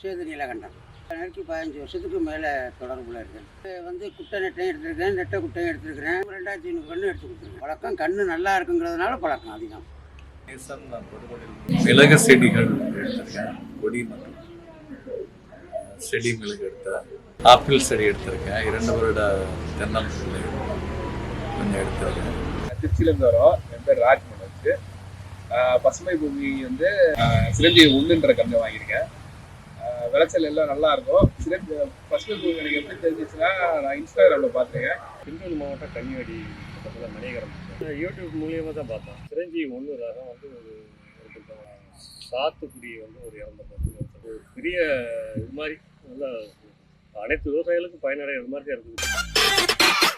சேது நீலகண்டன். எனக்கு பதினஞ்சு வருஷத்துக்கு மேலே தொடர்புல இருக்கேன் வந்து குட்டை நெட்டையும் எடுத்திருக்கேன் நெட்டை குட்டையும் எடுத்திருக்கிறேன். ரெண்டாயிரத்தி ஐநூறு கன்று எடுத்து கொடுத்துருக்கேன். பழக்கம் கன்று நல்லா இருக்குங்கிறதுனால பழக்கம் அதிகம். மிளகு செடிகள் எடுத்திருக்கேன் கொடி மற்றும் செடி மிளகு எடுத்தேன் ஆப்பிள் செடி எடுத்திருக்கேன். இரண்டு வருட தென்னம்பிள்ளை கொஞ்சம் எடுத்திருக்கேன். திருச்சியிலேருந்து வரோம் என் பேர் ராஜ் மனோஜ் ஆஹ் பசுமை பூமி வந்து சிரஞ்சீவி ஒன்றுன்ற கன்று வாங்கியிருக்கேன். விளைச்சல் எல்லாம் நல்லா இருக்கும். சிரஞ்சீவி ஃபர்ஸ்ட் பூமி எனக்கு எப்படி தெரிஞ்சிச்சுன்னா நான் இன்ஸ்டாகிராமில் பார்த்துருக்கேன். திண்டூர் மாவட்டம் கன்னிவாடி பக்கத்தில் மணிகரம். யூடியூப் மூலியமாக தான் பார்த்தோம் சிரஞ்சீவி ஒன்று ரகம் வந்து ஒரு சாத்துக்குடி வந்து ஒரு இறந்த பத்து ஒரு பெரிய இது மாதிரி நல்லா அனைத்து விவசாயிகளுக்கும் பயனடைகிற மாதிரி தான் இருக்குது